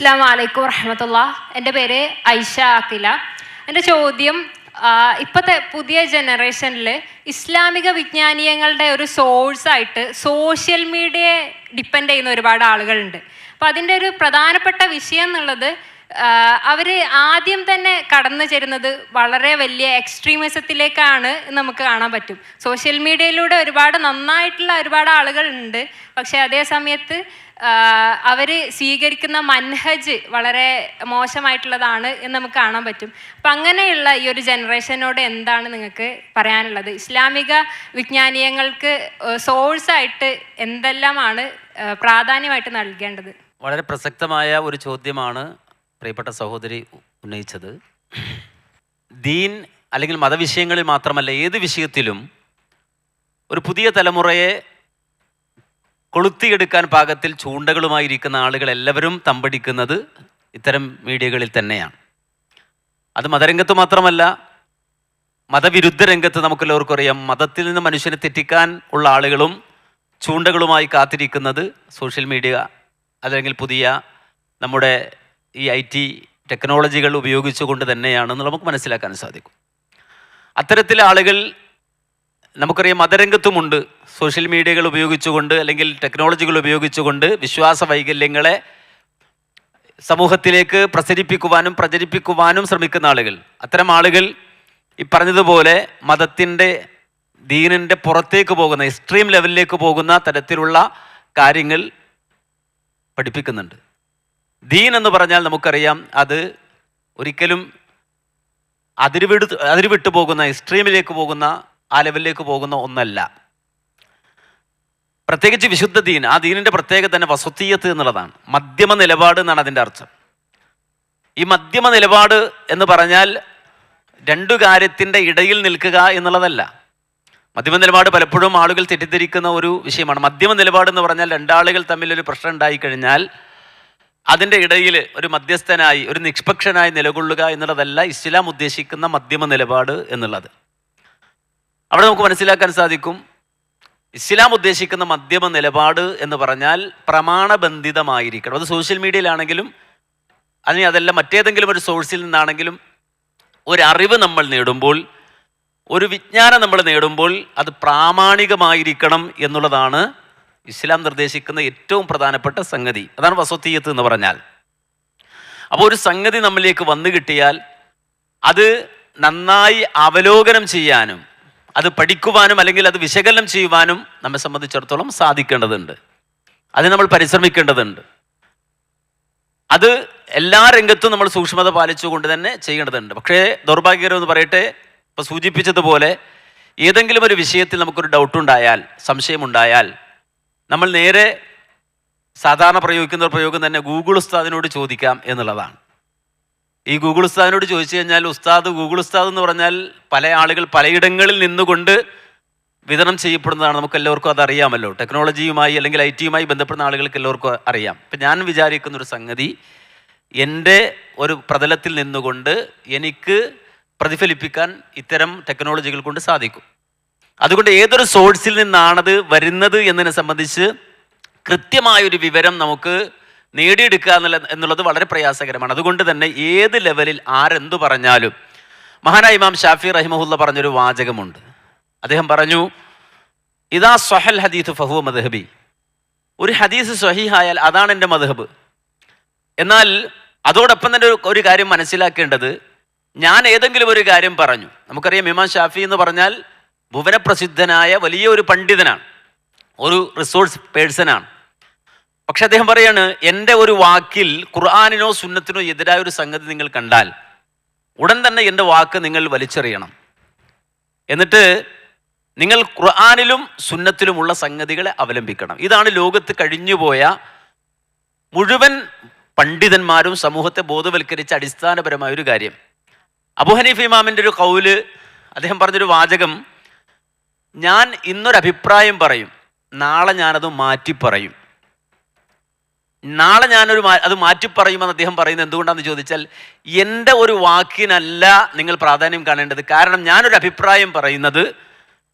അസ്സാം വലൈക്കും വറഹമത്തുള്ള. എന്റെ പേര് ഐഷ അഖില. എന്റെ ചോദ്യം ഇപ്പോഴത്തെ പുതിയ ജനറേഷനിൽ ഇസ്ലാമിക വിജ്ഞാനീയങ്ങളുടെ ഒരു സോഴ്സായിട്ട് സോഷ്യൽ മീഡിയയെ ഡിപ്പെൻഡ് ചെയ്യുന്ന ഒരുപാട് ആളുകളുണ്ട്. അപ്പം അതിന്റെ ഒരു പ്രധാനപ്പെട്ട വിഷയം എന്നുള്ളത് അവർ ആദ്യം തന്നെ കടന്നു ചേരുന്നത് വളരെ വലിയ എക്സ്ട്രീമിസത്തിലേക്കാണ് നമുക്ക് കാണാൻ പറ്റും. സോഷ്യൽ മീഡിയയിലൂടെ ഒരുപാട് നന്നായിട്ടുള്ള ഒരുപാട് ആളുകൾ ഉണ്ട്. പക്ഷേ അതേ സമയത്ത് അവർ സ്വീകരിക്കുന്ന മൻഹജ് വളരെ മോശമായിട്ടുള്ളതാണ് എന്ന് നമുക്ക് കാണാൻ പറ്റും. അപ്പം അങ്ങനെയുള്ള ഈ ഒരു ജനറേഷനോട് എന്താണ് നിങ്ങൾക്ക് പറയാനുള്ളത്? ഇസ്ലാമിക വിജ്ഞാനീയങ്ങൾക്ക് സോഴ്സായിട്ട് എന്തെല്ലാമാണ് പ്രാധാന്യമായിട്ട് നൽകേണ്ടത്? വളരെ പ്രസക്തമായ ഒരു ചോദ്യമാണ്. പ്രിയപ്പെട്ട സഹോദരി ഉന്നയിച്ചത്. ദീൻ അല്ലെങ്കിൽ മതവിഷയങ്ങളിൽ മാത്രമല്ല ഏത് വിഷയത്തിലും ഒരു പുതിയ തലമുറയെ കൊളുത്തിയെടുക്കാൻ പാകത്തിൽ ചൂണ്ടകളുമായിരിക്കുന്ന ആളുകൾ എല്ലാവരും തമ്പടിക്കുന്നത് ഇത്തരം മീഡിയകളിൽ തന്നെയാണ്. അത് മതരംഗത്ത് മാത്രമല്ല മതവിരുദ്ധ രംഗത്ത് നമുക്കെല്ലാവർക്കും അറിയാം. മതത്തിൽ നിന്ന് മനുഷ്യനെ തെറ്റിക്കാൻ ഉള്ള ആളുകളും ചൂണ്ടകളുമായി കാത്തിരിക്കുന്നത് സോഷ്യൽ മീഡിയ അല്ലെങ്കിൽ പുതിയ നമ്മുടെ ഈ ഐ ടി ടെക്നോളജികൾ ഉപയോഗിച്ചുകൊണ്ട് തന്നെയാണെന്ന് നമുക്ക് മനസ്സിലാക്കാൻ സാധിക്കും. അത്തരത്തിൽ ആളുകൾ നമുക്കറിയാം മതരംഗത്തുമുണ്ട്. സോഷ്യൽ മീഡിയകൾ ഉപയോഗിച്ചുകൊണ്ട് അല്ലെങ്കിൽ ടെക്നോളജികൾ ഉപയോഗിച്ചുകൊണ്ട് വിശ്വാസ വൈകല്യങ്ങളെ സമൂഹത്തിലേക്ക് പ്രസരിപ്പിക്കുവാനും പ്രചരിപ്പിക്കുവാനും ശ്രമിക്കുന്ന ആളുകൾ. അത്തരം ആളുകൾ ഈ പറഞ്ഞതുപോലെ മതത്തിന്റെ ദീനിന്റെ പുറത്തേക്ക് പോകുന്ന എക്സ്ട്രീം ലെവലിലേക്ക് പോകുന്ന തരത്തിലുള്ള കാര്യങ്ങൾ പഠിപ്പിക്കുന്നുണ്ട്. ദീൻ എന്ന് പറഞ്ഞാൽ നമുക്കറിയാം അത് ഒരിക്കലും അതിരുവിട് അതിരുവിട്ടു പോകുന്ന എക്സ്ട്രീമിലേക്ക് പോകുന്ന ആ ലെവലിലേക്ക് പോകുന്ന ഒന്നല്ല. പ്രത്യേകിച്ച് വിശുദ്ധ ദീൻ ആ ദീനിന്റെ പ്രത്യേകത തന്നെ വസുത്തീയത്ത് എന്നുള്ളതാണ്. മധ്യമ നിലപാട് എന്നാണ് അതിന്റെ അർത്ഥം. ഈ മധ്യമ നിലപാട് എന്ന് പറഞ്ഞാൽ രണ്ടു കാര്യത്തിന്റെ ഇടയിൽ നിൽക്കുക എന്നുള്ളതല്ല. മധ്യമ നിലപാട് പലപ്പോഴും ആളുകൾ തെറ്റിദ്ധരിക്കുന്ന ഒരു വിഷയമാണ്. മധ്യമ നിലപാട് എന്ന് പറഞ്ഞാൽ രണ്ടാളുകൾ തമ്മിൽ ഒരു പ്രശ്നം ഉണ്ടായിക്കഴിഞ്ഞാൽ അതിന്റെ ഇടയിൽ ഒരു മധ്യസ്ഥനായി ഒരു നിഷ്പക്ഷനായി നിലകൊള്ളുക എന്നുള്ളതല്ല ഇസ്ലാം ഉദ്ദേശിക്കുന്ന മധ്യമ നിലപാട് എന്നുള്ളത്. അവിടെ നമുക്ക് മനസ്സിലാക്കാൻ സാധിക്കും ഇസ്ലാം ഉദ്ദേശിക്കുന്ന മധ്യമ നിലപാട് എന്ന് പറഞ്ഞാൽ പ്രമാണബന്ധിതമായിരിക്കണം. അത് സോഷ്യൽ മീഡിയയിലാണെങ്കിലും അല്ലെങ്കിൽ അതല്ല മറ്റേതെങ്കിലും ഒരു സോഴ്സിൽ നിന്നാണെങ്കിലും ഒരു അറിവ് നമ്മൾ നേടുമ്പോൾ ഒരു വിജ്ഞാനം നമ്മൾ നേടുമ്പോൾ അത് പ്രാമാണികമായിരിക്കണം എന്നുള്ളതാണ് ഇസ്ലാം നിർദ്ദേശിക്കുന്ന ഏറ്റവും പ്രധാനപ്പെട്ട സംഗതി അതാണ് വസത്തീയത്ത് എന്ന് പറഞ്ഞാൽ. അപ്പോൾ ഒരു സംഗതി നമ്മളിലേക്ക് വന്നു കിട്ടിയാൽ അത് നന്നായി അവലോകനം ചെയ്യാനും അത് പഠിക്കുവാനും അല്ലെങ്കിൽ അത് വിശകലനം ചെയ്യുവാനും നമ്മെ സംബന്ധിച്ചിടത്തോളം സാധിക്കേണ്ടതുണ്ട്. അത് നമ്മൾ പരിശ്രമിക്കേണ്ടതുണ്ട്. അത് എല്ലാ രംഗത്തും നമ്മൾ സൂക്ഷ്മത പാലിച്ചുകൊണ്ട് തന്നെ ചെയ്യേണ്ടതുണ്ട്. പക്ഷേ ദൗർഭാഗ്യകരം എന്ന് പറയട്ടെ ഇപ്പോൾ സൂചിപ്പിച്ചതുപോലെ ഏതെങ്കിലും ഒരു വിഷയത്തിൽ നമുക്കൊരു ഡൗട്ടുണ്ടായാൽ സംശയമുണ്ടായാൽ നമ്മൾ നേരെ സാധാരണ പ്രയോഗിക്കുന്ന ഒരു പ്രയോഗം തന്നെ ഗൂഗിൾ ഉസ്താദിനോട് ചോദിക്കാം എന്നുള്ളതാണ്. ഈ ഗൂഗിൾ ഉസ്താദിനോട് ചോദിച്ചു കഴിഞ്ഞാൽ ഉസ്താദ് ഗൂഗിൾ ഉസ്താദ് എന്ന് പറഞ്ഞാൽ പല ആളുകൾ പലയിടങ്ങളിൽ നിന്നുകൊണ്ട് വിതരണം ചെയ്യപ്പെടുന്നതാണ്. നമുക്ക് എല്ലാവർക്കും അതറിയാമല്ലോ ടെക്നോളജിയുമായി അല്ലെങ്കിൽ ഐ ടിയുമായി ബന്ധപ്പെടുന്ന ആളുകൾക്ക് എല്ലാവർക്കും അറിയാം. ഇപ്പം ഞാൻ വിചാരിക്കുന്ന ഒരു സംഗതി എന്റെ ഒരു പ്രതലത്തിൽ നിന്നുകൊണ്ട് എനിക്ക് പ്രതിഫലിപ്പിക്കാൻ ഇത്തരം ടെക്നോളജികൾ കൊണ്ട് സാധിക്കും. അതുകൊണ്ട് ഏതൊരു സോഴ്സിൽ നിന്നാണത് വരുന്നത് എന്നതിനെ സംബന്ധിച്ച് കൃത്യമായൊരു വിവരം നമുക്ക് നേടിയെടുക്കുക എന്നുള്ള എന്നുള്ളത് വളരെ പ്രയാസകരമാണ്. അതുകൊണ്ട് തന്നെ ഏത് ലെവലിൽ ആരെന്തു പറഞ്ഞാലും മഹാനായ ഇമാം ഷാഫി റഹിമഹുല്ല പറഞ്ഞൊരു വാചകമുണ്ട്. അദ്ദേഹം പറഞ്ഞു ഇതാ സൊഹൽ ഹദീസ് ഫഹു മദ്ഹബി. ഒരു ഹദീസ് സ്വഹീഹായാൽ അതാണ് എന്റെ മദ്ഹബ്. എന്നാൽ അതോടൊപ്പം തന്നെ ഒരു- കാര്യം മനസ്സിലാക്കേണ്ടത് ഞാൻ ഏതെങ്കിലും ഒരു കാര്യം പറഞ്ഞു. നമുക്കറിയാം ഇമാം ഷാഫി എന്ന് പറഞ്ഞാൽ ഭുവനപ്രസിദ്ധനായ വലിയ ഒരു പണ്ഡിതനാണ്. ഒരു റിസോഴ്സ് പേഴ്സണാണ്. പക്ഷെ അദ്ദേഹം പറയാണ് എന്റെ ഒരു വാക്കിൽ ഖുർആാനിനോ സുന്നത്തിനോ എതിരായ ഒരു സംഗതി നിങ്ങൾ കണ്ടാൽ ഉടൻ തന്നെ എന്റെ വാക്ക് നിങ്ങൾ വലിച്ചെറിയണം. എന്നിട്ട് നിങ്ങൾ ഖുർആാനിലും സുന്നത്തിലുമുള്ള സംഗതികളെ അവലംബിക്കണം. ഇതാണ് ലോകത്ത് കഴിഞ്ഞുപോയ മുഴുവൻ പണ്ഡിതന്മാരും സമൂഹത്തെ ബോധവൽക്കരിച്ച അടിസ്ഥാനപരമായ ഒരു കാര്യം. അബു ഹനീഫ് ഇമാമിന്റെ ഒരു കൗൽ അദ്ദേഹം പറഞ്ഞൊരു വാചകം ഞാൻ ഇന്നൊരു അഭിപ്രായം പറയും. നാളെ ഞാനത് മാറ്റി പറയും നാളെ ഞാനൊരു അത് മാറ്റി പറയുമെന്ന് അദ്ദേഹം പറയുന്നത് എന്തുകൊണ്ടാണെന്ന് ചോദിച്ചാൽ എന്റെ ഒരു വാക്കിനല്ല നിങ്ങൾ പ്രാധാന്യം കാണേണ്ടത്. കാരണം ഞാനൊരു അഭിപ്രായം പറയുന്നത്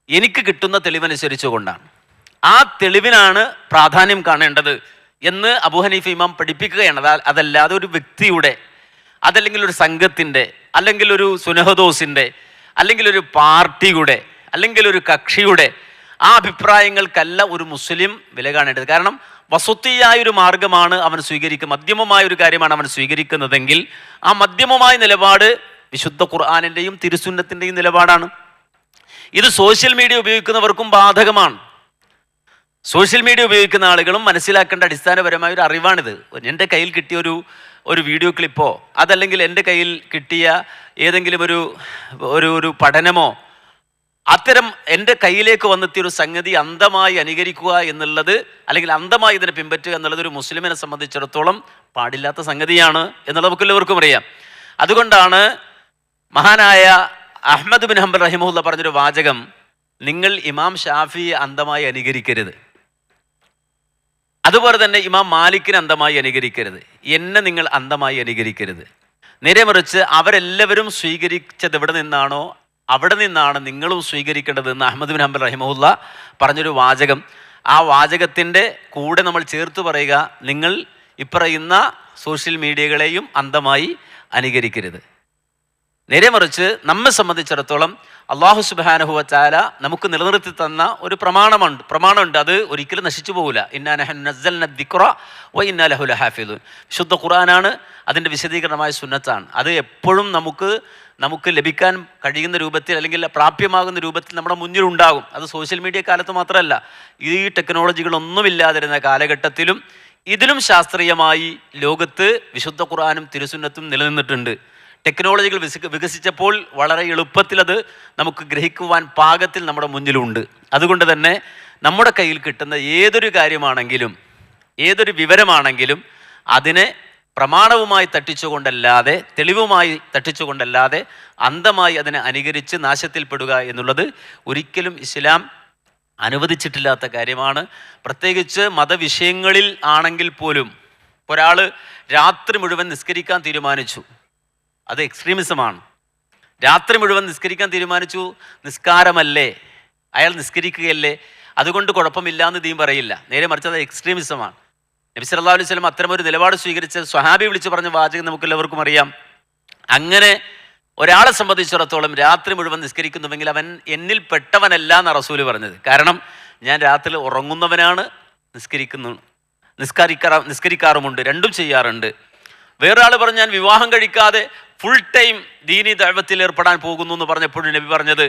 എനിക്ക് കിട്ടുന്ന തെളിവനുസരിച്ചുകൊണ്ടാണ്. ആ തെളിവിനാണ് പ്രാധാന്യം കാണേണ്ടത് എന്ന് അബു ഹനീഫ ഇമാം പഠിപ്പിക്കുകയാണ്. അതാ അതല്ലാതെ ഒരു വ്യക്തിയുടെ അതല്ലെങ്കിൽ ഒരു സംഘത്തിന്റെ അല്ലെങ്കിൽ ഒരു സുനഹദോസിന്റെ അല്ലെങ്കിൽ ഒരു പാർട്ടിയുടെ അല്ലെങ്കിൽ ഒരു കക്ഷിയുടെ ആ അഭിപ്രായങ്ങൾക്കല്ല ഒരു മുസ്ലിം വില കാണേണ്ടത്. കാരണം വസുത്തിയായ ഒരു മാർഗമാണ് അവൻ സ്വീകരിക്കുക മധ്യമമായ ഒരു കാര്യമാണ് അവൻ സ്വീകരിക്കുന്നതെങ്കിൽ ആ മധ്യമമായ നിലപാട് വിശുദ്ധ ഖുർആാനിന്റെയും തിരുസുന്നത്തിന്റെയും നിലപാടാണ്. ഇത് സോഷ്യൽ മീഡിയ ഉപയോഗിക്കുന്നവർക്കും ബാധകമാണ്. സോഷ്യൽ മീഡിയ ഉപയോഗിക്കുന്ന ആളുകളും മനസ്സിലാക്കേണ്ട അടിസ്ഥാനപരമായ ഒരു അറിവാണിത്. എന്റെ കയ്യിൽ കിട്ടിയ ഒരു ഒരു വീഡിയോ ക്ലിപ്പോ അതല്ലെങ്കിൽ എന്റെ കയ്യിൽ കിട്ടിയ ഏതെങ്കിലും ഒരു ഒരു ഒരു പഠനമോ അത്തരം എന്റെ കയ്യിലേക്ക് വന്നെത്തിയ ഒരു സംഗതി അന്ധമായി അനുകരിക്കുക എന്നുള്ളത് അല്ലെങ്കിൽ അന്ധമായി ഇതിനെ പിൻപറ്റുക എന്നുള്ളത് ഒരു മുസ്ലിമിനെ സംബന്ധിച്ചിടത്തോളം പാടില്ലാത്ത സംഗതിയാണ് എന്നുള്ളത് നമുക്ക് എല്ലാവർക്കും അറിയാം. അതുകൊണ്ടാണ് മഹാനായ അഹമ്മദ് ബിൻ ഹംബൽ റഹിമുല്ല പറഞ്ഞൊരു വാചകം നിങ്ങൾ ഇമാം ഷാഫിയെ അന്ധമായി അനുകരിക്കരുത്. അതുപോലെ തന്നെ ഇമാം മാലിക്കിനെ അന്ധമായി അനുകരിക്കരുത്. എന്നെ നിങ്ങൾ അന്ധമായി അനുകരിക്കരുത്. നേരെ മറിച്ച് അവരെല്ലാവരും സ്വീകരിച്ചത് എവിടെ നിന്നാണോ അവിടെ നിന്നാണ് നിങ്ങളും സ്വീകരിക്കേണ്ടതെന്ന് അഹമ്മദ് ബിൻ ഹംബൽ റഹിമുല്ല പറഞ്ഞൊരു വാചകം. ആ വാചകത്തിന്റെ കൂടെ നമ്മൾ ചേർത്ത് പറയുക നിങ്ങൾ ഇപ്പറയുന്ന സോഷ്യൽ മീഡിയകളെയും അന്ധമായി അനുകരിക്കരുത്. നേരെ മറിച്ച് നമ്മെ സംബന്ധിച്ചിടത്തോളം അള്ളാഹു സുബാനഹുവ ചാല നമുക്ക് നിലനിർത്തി തന്ന ഒരു പ്രമാണമുണ്ട്. പ്രമാണമുണ്ട്. അത് ഒരിക്കലും നശിച്ചു പോകില്ല ഇന്നാലഹുലഹാഫിദുൻ ശുദ്ധ ഖുറാനാണ് അതിന്റെ വിശദീകരണമായ സുന്നത്താണ്. അത് എപ്പോഴും നമുക്ക് നമുക്ക് ലഭിക്കാൻ കഴിയുന്ന രൂപത്തിൽ അല്ലെങ്കിൽ പ്രാപ്യമാകുന്ന രൂപത്തിൽ നമ്മുടെ മുന്നിൽ ഉണ്ടാകും അത് സോഷ്യൽ മീഡിയ കാലത്ത് മാത്രമല്ല ഈ ടെക്നോളജികളൊന്നുമില്ലാതിരുന്ന കാലഘട്ടത്തിലും ഇതിലും ശാസ്ത്രീയമായി ലോകത്ത് വിശുദ്ധ ഖുർആാനും തിരുസുന്നത്തും നിലനിന്നിട്ടുണ്ട്. ടെക്നോളജികൾ വികസിച്ചപ്പോൾ വളരെ എളുപ്പത്തിൽ അത് നമുക്ക് ഗ്രഹിക്കുവാൻ പാകത്തിൽ നമ്മുടെ മുന്നിലുണ്ട്. അതുകൊണ്ട് തന്നെ നമ്മുടെ കയ്യിൽ കിട്ടുന്ന ഏതൊരു കാര്യമാണെങ്കിലും ഏതൊരു വിവരമാണെങ്കിലും അതിനെ പ്രമാണവുമായി തട്ടിച്ചുകൊണ്ടല്ലാതെ തെളിവുമായി തട്ടിച്ചുകൊണ്ടല്ലാതെ അന്ധമായി അതിനെ അനുകരിച്ച് നാശത്തിൽപ്പെടുക എന്നുള്ളത് ഒരിക്കലും ഇസ്ലാം അനുവദിച്ചിട്ടില്ലാത്ത കാര്യമാണ്. പ്രത്യേകിച്ച് മതവിഷയങ്ങളിൽ ആണെങ്കിൽ പോലും ഒരാൾ രാത്രി മുഴുവൻ നിസ്കരിക്കാൻ തീരുമാനിച്ചു. അത് എക്സ്ട്രീമിസമാണ് രാത്രി മുഴുവൻ നിസ്കരിക്കാൻ തീരുമാനിച്ചു നിസ്കാരമല്ലേ? അയാൾ നിസ്കരിക്കുകയല്ലേ? അതുകൊണ്ട് കുഴപ്പമില്ല എന്ന് ദീൻ പറയില്ല. നേരെ മറിച്ച് അത് എക്സ്ട്രീമിസമാണ് നബി സല്ലല്ലാഹു അലൈഹി സ്വലം അത്തരം ഒരു നിലപാട് സ്വീകരിച്ച സ്വഹാബി വിളിച്ച് പറഞ്ഞ വാചകം നമുക്ക് എല്ലാവർക്കും അറിയാം. അങ്ങനെ ഒരാളെ സംബന്ധിച്ചിടത്തോളം രാത്രി മുഴുവൻ നിസ്കരിക്കുന്നുവെങ്കിൽ അവൻ എന്നിൽ പെട്ടവനല്ല എന്ന റസൂൽ പറഞ്ഞത്. കാരണം ഞാൻ രാത്രി ഉറങ്ങുന്നവനാണ് നിസ്കരിക്കുന്നു നിസ്കരിക്കാറ നിസ്കരിക്കാറുമുണ്ട് രണ്ടും ചെയ്യാറുണ്ട്. വേറൊരാൾ പറഞ്ഞു ഞാൻ വിവാഹം കഴിക്കാതെ ഫുൾ ടൈം ദീനി ദൈവത്തിൽ ഏർപ്പെടാൻ പോകുന്നു എന്ന് പറഞ്ഞപ്പോഴും നബി പറഞ്ഞത്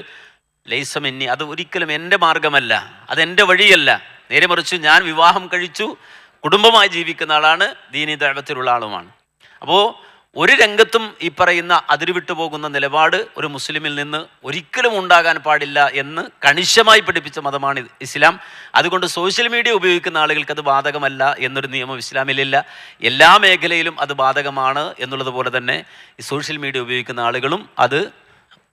ലൈസം എന്നി അത് ഒരിക്കലും എന്റെ മാർഗമല്ല അതെന്റെ വഴിയല്ല. നേരെ മറിച്ച് ഞാൻ വിവാഹം കഴിച്ചു കുടുംബമായി ജീവിക്കുന്ന ആളാണ് ദീനി ദൈവത്തിലുള്ള ആളുമാണ്. അപ്പോൾ ഒരു രംഗത്തും ഈ പറയുന്ന അതിരുവിട്ടു പോകുന്ന നിലപാട് ഒരു മുസ്ലിമിൽ നിന്ന് ഒരിക്കലും ഉണ്ടാകാൻ പാടില്ല എന്ന് കണിശമായി പഠിപ്പിച്ച മതമാണ് ഇസ്ലാം. അതുകൊണ്ട് സോഷ്യൽ മീഡിയ ഉപയോഗിക്കുന്ന ആളുകൾക്ക് അത് ബാധകമല്ല എന്നൊരു നിയമം ഇസ്ലാമിലില്ല. എല്ലാ മേഖലയിലും അത് ബാധകമാണ് എന്നുള്ളതുപോലെ തന്നെ സോഷ്യൽ മീഡിയ ഉപയോഗിക്കുന്ന ആളുകളും അത്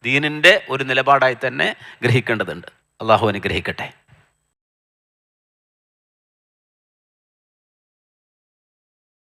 ദീനിന്റെ ഒരു നിലപാടായി തന്നെ ഗ്രഹിക്കേണ്ടതുണ്ട്. അള്ളാഹു അനുഗ്രഹിക്കട്ടെ.